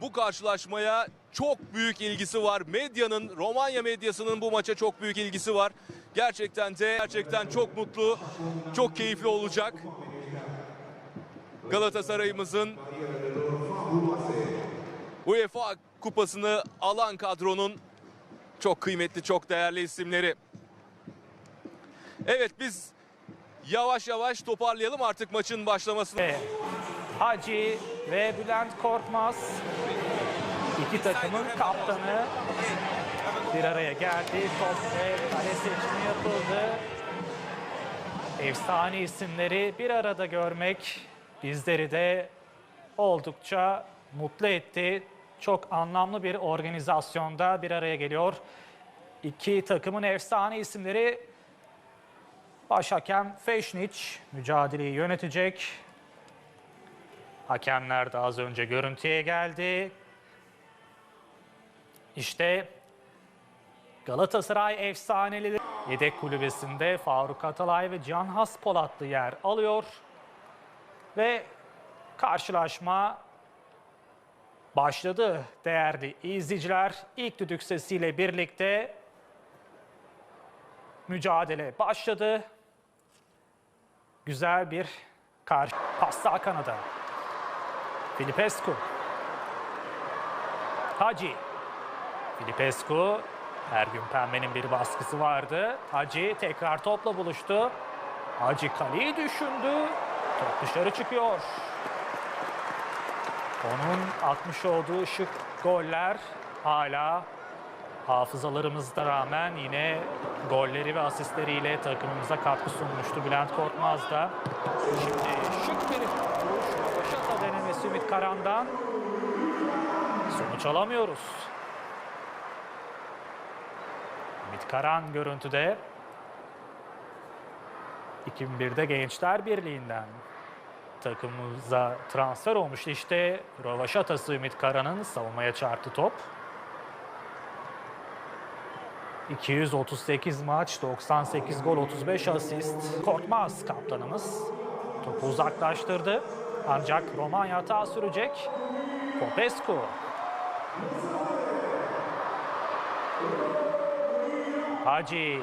bu karşılaşmaya çok büyük ilgisi var. Medyanın, Romanya medyasının bu maça çok büyük ilgisi var. Gerçekten de gerçekten çok mutlu, çok keyifli olacak. Galatasaray'ımızın UEFA kupasını alan kadronun çok kıymetli, çok değerli isimleri. Evet biz yavaş yavaş toparlayalım artık maçın başlamasını. Ve Hacı ve Bülent Korkmaz iki takımın kaptanı bir araya geldi. Top ve kale seçimi yapıldı. Efsane isimleri bir arada görmek bizleri de oldukça mutlu etti. Çok anlamlı bir organizasyonda bir araya geliyor. İki takımın efsane isimleri Başhakem Feşniç mücadeleyi yönetecek. Hakemler de az önce görüntüye geldi. İşte Galatasaray efsaneleri yedek kulübesinde Faruk Atalay ve Can Haspolatlı yer alıyor. Ve karşılaşma başladı değerli izleyiciler. İlk düdük sesiyle birlikte mücadele başladı. Güzel bir karşı pas sağ kanada. Filipescu. Hacı. Filipescu. Her gün pembenin bir baskısı vardı. Hacı tekrar topla buluştu. Hacı kaleyi düşündü. Top dışarı çıkıyor. Onun atmış olduğu şık goller hala hafızalarımızda rağmen yine golleri ve asistleriyle takımımıza katkı sunmuştu Bülent Korkmaz da. Şimdi şık bir Röveşata denemesi Ümit Karan'dan. Sonuç alamıyoruz. Ümit Karan görüntüde. 2001'de Gençler Birliği'nden takımımıza transfer olmuştu. İşte Röveşatası Ümit Karan'ın savunmaya çarptı top. 238 maç, 98 gol, 35 asist. Korkmaz kaptanımız. Topu uzaklaştırdı. Ancak Romanya hata sürecek. Popescu. Hacı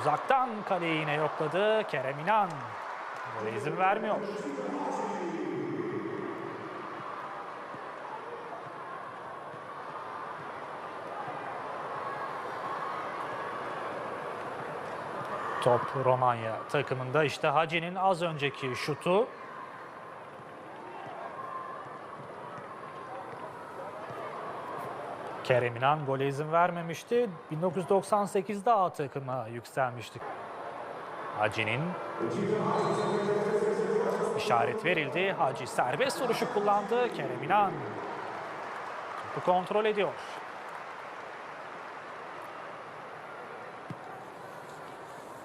uzaktan kaleyi yine yokladı. Kerem İnan. Gole izin vermiyor. Top Romanya takımında işte Hacı'nin az önceki şutu Kerem İnan gole izin vermemişti. 1998'de A takıma yükselmiştik. Hacı'nin işaret verildi. Hacı serbest vuruşu kullandı. Kerem İnan topu kontrol ediyor.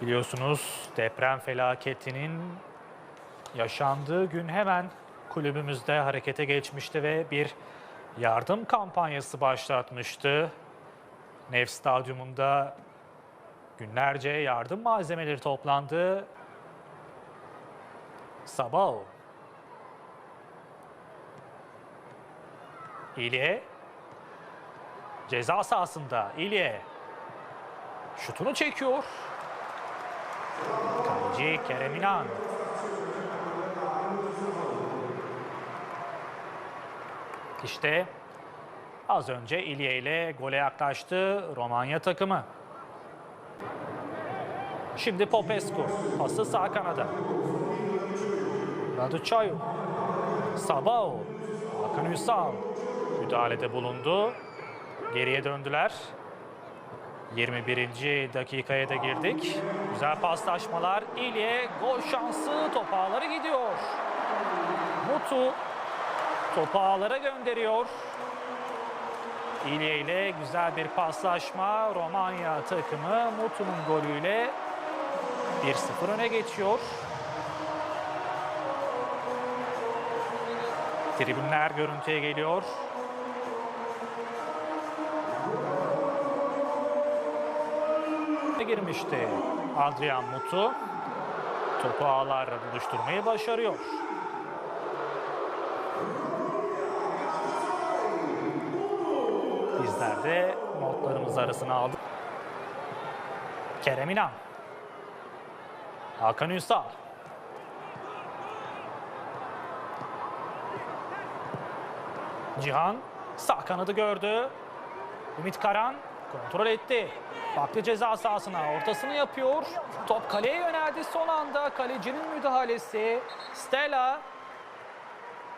Biliyorsunuz deprem felaketinin yaşandığı gün hemen kulübümüzde harekete geçmişti ve bir yardım kampanyası başlatmıştı. Nef Stadyumunda günlerce yardım malzemeleri toplandı. Sabah İlye ceza sahasında İlye şutunu çekiyor. Kaleci Kerem İnan. İşte az önce İlye ile gole yaklaştı Romanya takımı. Şimdi Popescu. Pası sağ kanada. Raducayu. Sabao. Hakan Ünsal. Müdahalede bulundu. Geriye döndüler. 21. dakikaya da girdik. Güzel paslaşmalar. İlye gol şansı top gidiyor. Mutu topu ağlara gönderiyor. İlye ile güzel bir paslaşma. Romanya takımı Mutu'nun golüyle 1-0 öne geçiyor. Tribünler görüntüye geliyor. Girmişti Adrian Mutu. Topu ağlarla buluşturmayı başarıyor. Bizler de notlarımız arasına aldık. Kerem İnan. Hakan Ünsal. Cihan sağ kanadı gördü. Ümit Karan kontrol etti. Baktı ceza sahasına ortasını yapıyor. Top kaleye yöneldi son anda kalecinin müdahalesi. Stella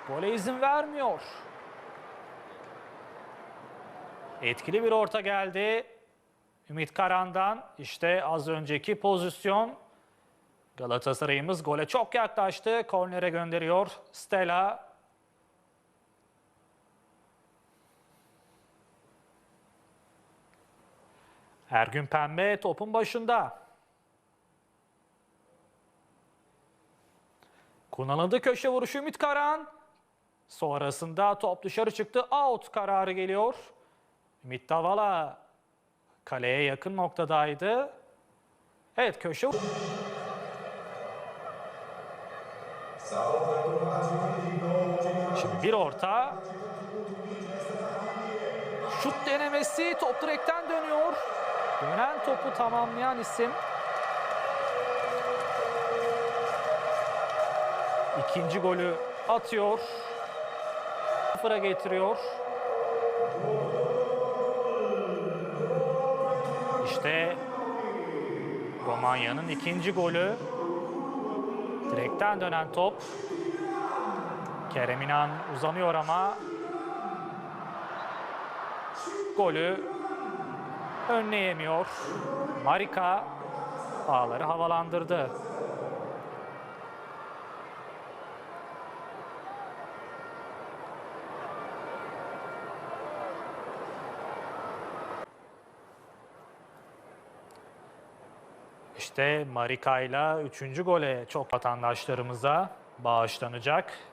gole izin vermiyor. Etkili bir orta geldi. Ümit Karan'dan işte az önceki pozisyon. Galatasaray'ımız gole çok yaklaştı. Kornere gönderiyor. Stella Ergün Pembe topun başında. Kullanıldı köşe vuruşu Ümit Karan. Sonrasında top dışarı çıktı. Out kararı geliyor. Ümit Davala kaleye yakın noktadaydı. Evet köşe Şimdi bir orta. Şut denemesi top direkten dönüyor. Dönen topu tamamlayan isim. İkinci golü atıyor. Sıfıra getiriyor. İşte Romanya'nın ikinci golü. Direkten dönen top. Kerem İnan uzanıyor ama golü önleyemiyor. Marika ağları havalandırdı. İşte Marika ile 3. gole çok vatandaşlarımıza bağışlanacak.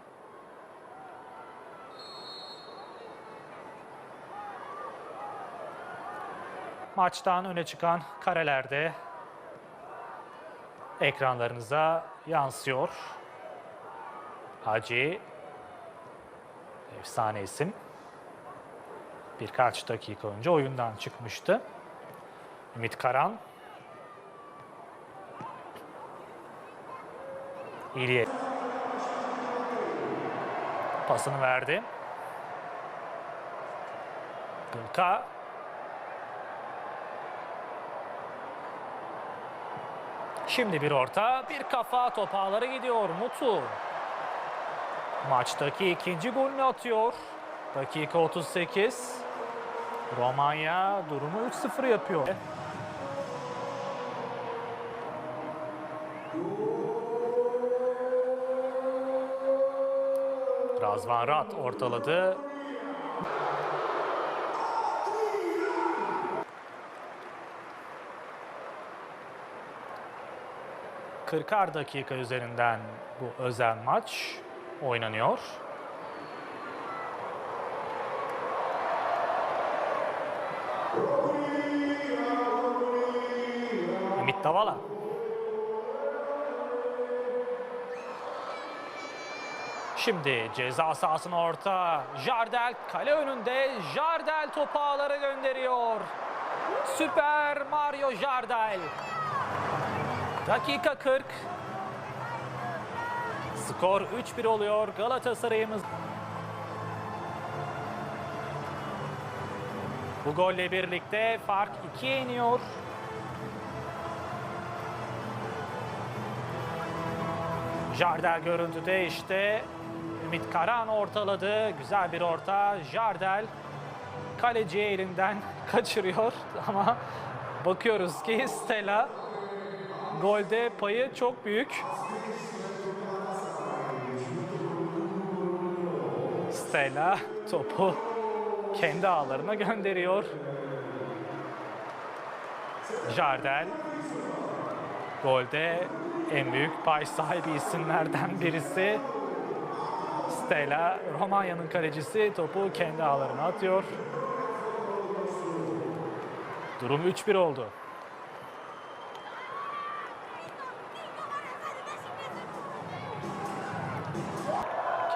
Maçtan öne çıkan karelerde ekranlarınıza yansıyor. Hacı efsane isim. Birkaç dakika önce oyundan çıkmıştı. Ümit Karan İliye pasını verdi. Gılka Şimdi bir orta, bir kafa top gidiyor Mutu. Maçtaki ikinci golünü atıyor. Dakika 38. Romanya durumu 3-0 yapıyor. Razvan Rat ortaladı. Kırkar dakika üzerinden bu özel maç oynanıyor. Ümit Davala. Şimdi ceza sahasına orta. Jardel kale önünde. Jardel topu gönderiyor. Süper Mario Jardel. Dakika 40. Skor 3-1 oluyor. Galatasaray'ımız bu golle birlikte fark 2'ye iniyor. Jardel görüntüde işte Ümit Karan ortaladı. Güzel bir orta. Jardel kaleci elinden kaçırıyor ama bakıyoruz ki Stella golde payı çok büyük. Stella topu kendi ağlarına gönderiyor. Jardel golde en büyük pay sahibi isimlerden birisi. Stella Romanya'nın kalecisi topu kendi ağlarına atıyor. Durum 3-1 oldu.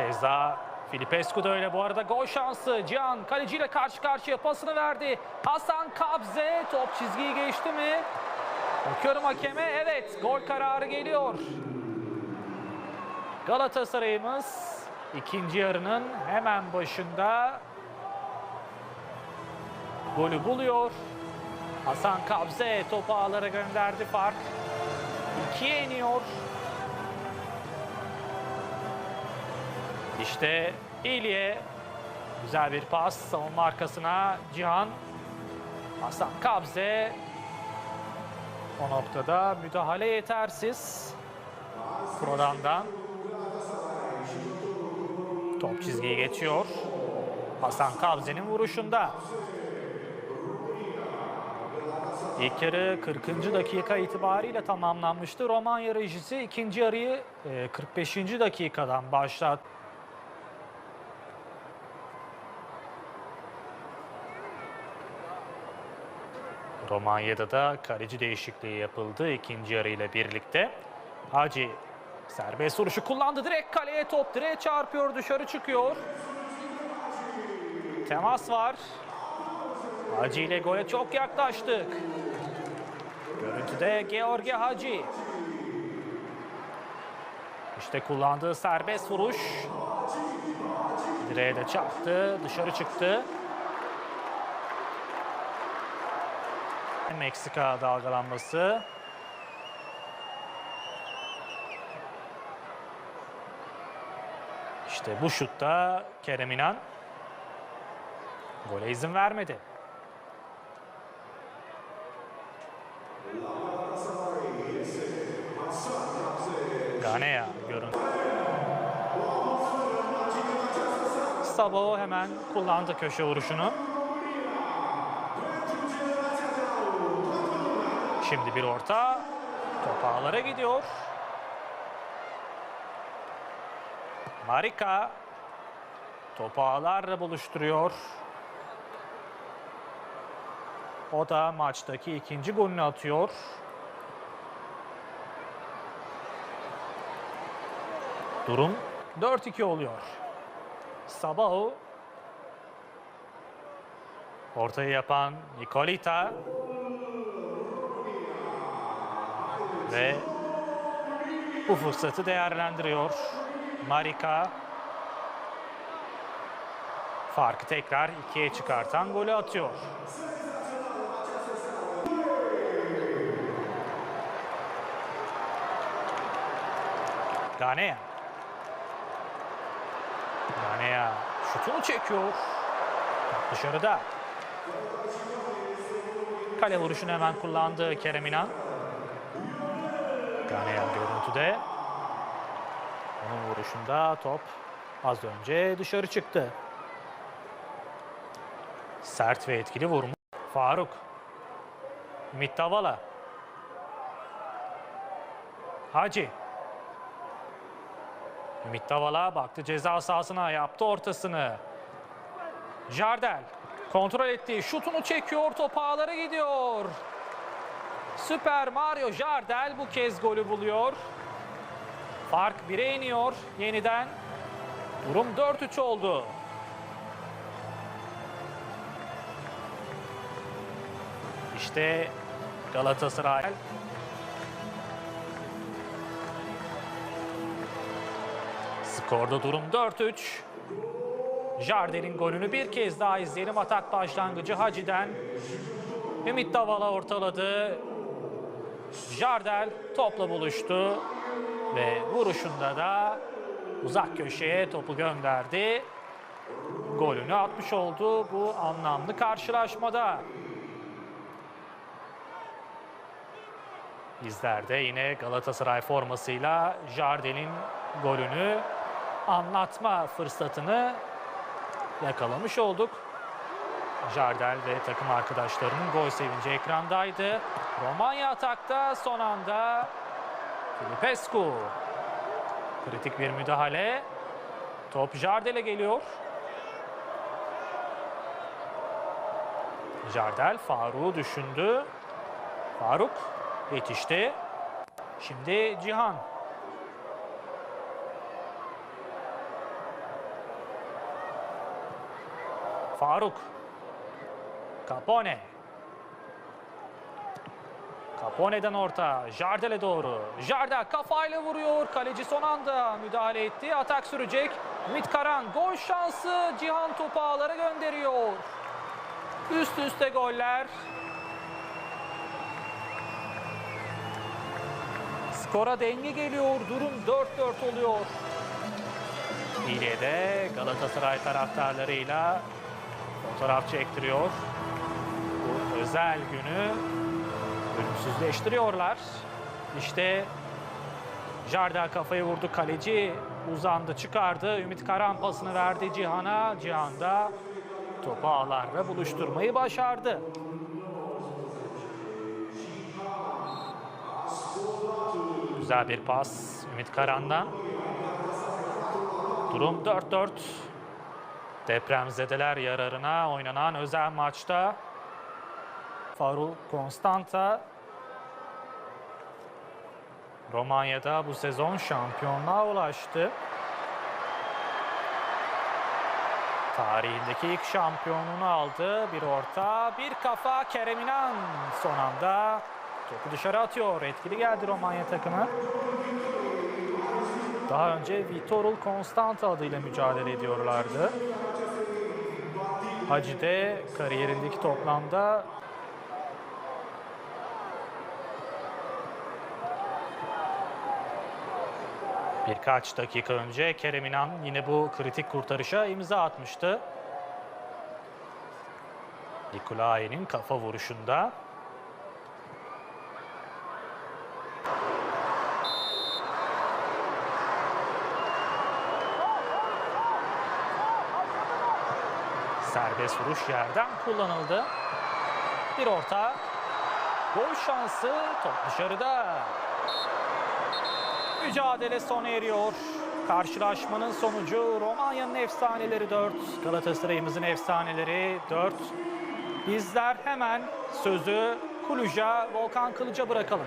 Keza Filipescu da öyle bu arada gol şansı. Cihan kaleciyle karşı karşıya pasını verdi. Hasan Kabze top çizgiyi geçti mi? Bakıyorum hakeme. Evet gol kararı geliyor. Galatasaray'ımız ikinci yarının hemen başında golü buluyor. Hasan Kabze topu ağlara gönderdi fark. İkiye iniyor. İşte İlye güzel bir pas savunma arkasına Cihan Hasan Kabze o noktada müdahale yetersiz Prodan'dan top çizgiyi geçiyor Hasan Kabze'nin vuruşunda İlk yarı 40. dakika itibariyle tamamlanmıştı. Romanya rejisi ikinci yarıyı e, 45. dakikadan başlattı. Romanya'da da kaleci değişikliği yapıldı ikinci yarı ile birlikte. Hacı serbest vuruşu kullandı. Direkt kaleye top direğe çarpıyor dışarı çıkıyor. Temas var. Hacı ile gole çok yaklaştık. Görüntüde Georgi Hacı. İşte kullandığı serbest vuruş. Direğe de çarptı. Dışarı çıktı. Meksika dalgalanması. İşte bu şutta Kerem İnan gole izin vermedi. Ganea görüntü. Sabo hemen kullandı köşe vuruşunu. Şimdi bir orta. Top ağlara gidiyor. Marika. Topu ağlarla buluşturuyor. O da maçtaki ikinci golünü atıyor. Durum 4-2 oluyor. Sabahu ortayı yapan Nikolita ve bu fırsatı değerlendiriyor. Marika farkı tekrar ikiye çıkartan golü atıyor. Ganea. Ganea şutunu çekiyor. Dışarıda. Kale vuruşunu hemen kullandı Kerem İnan. Ganea görüntüde. Onun vuruşunda top az önce dışarı çıktı. Sert ve etkili vurmuş. Faruk. Ümit Davala. Hacı. Ümit Davala baktı ceza sahasına yaptı ortasını. Jardel kontrol etti. Şutunu çekiyor. Top ağlara gidiyor. Süper Mario Jardel bu kez golü buluyor. Fark 1'e iniyor yeniden. Durum 4-3 oldu. İşte Galatasaray Skorda durum 4-3. Jardel'in golünü bir kez daha izleyelim. Atak başlangıcı Hacı'den. Ümit Davala ortaladı. Jardel topla buluştu ve vuruşunda da uzak köşeye topu gönderdi. Golünü atmış oldu bu anlamlı karşılaşmada. Bizler de yine Galatasaray formasıyla Jardel'in golünü anlatma fırsatını yakalamış olduk. Jardel ve takım arkadaşlarının gol sevinci ekrandaydı. Romanya atakta son anda Filipescu. Kritik bir müdahale. Top Jardel'e geliyor. Jardel Faruk'u düşündü. Faruk yetişti. Şimdi Cihan. Faruk. Capone. Capone'den orta. Jardel'e doğru. Jardel kafayla vuruyor. Kaleci son anda müdahale etti. Atak sürecek. Ümit Karan gol şansı. Cihan topu ağlara gönderiyor. Üst üste goller. Skora denge geliyor. Durum 4-4 oluyor. İlye'de Galatasaray taraftarlarıyla fotoğraf çektiriyor. Bu özel günü ölümsüzleştiriyorlar. İşte Jardel kafayı vurdu. Kaleci uzandı çıkardı. Ümit Karan pasını verdi Cihan'a. Cihan da topu ağlarla buluşturmayı başardı. Güzel bir pas Ümit Karan'dan. Durum 4-4. Depremzedeler yararına oynanan özel maçta Farul Constanta Romanya'da bu sezon şampiyonluğa ulaştı. Tarihindeki ilk şampiyonluğunu aldı. Bir orta, bir kafa Kerem İnan son anda topu dışarı atıyor. Etkili geldi Romanya takımı. Daha önce Vitorul Constanta adıyla mücadele ediyorlardı. Hacı de kariyerindeki toplamda birkaç dakika önce Kerem İnan yine bu kritik kurtarışa imza atmıştı. Nikolai'nin kafa vuruşunda Serbest vuruş yerden kullanıldı. Bir orta. Gol şansı. Top dışarıda. Mücadele sona eriyor. Karşılaşmanın sonucu Romanya'nın efsaneleri 4, Galatasaray'ımızın efsaneleri 4. Bizler hemen sözü Kuluca, Volkan Kılıç'a bırakalım.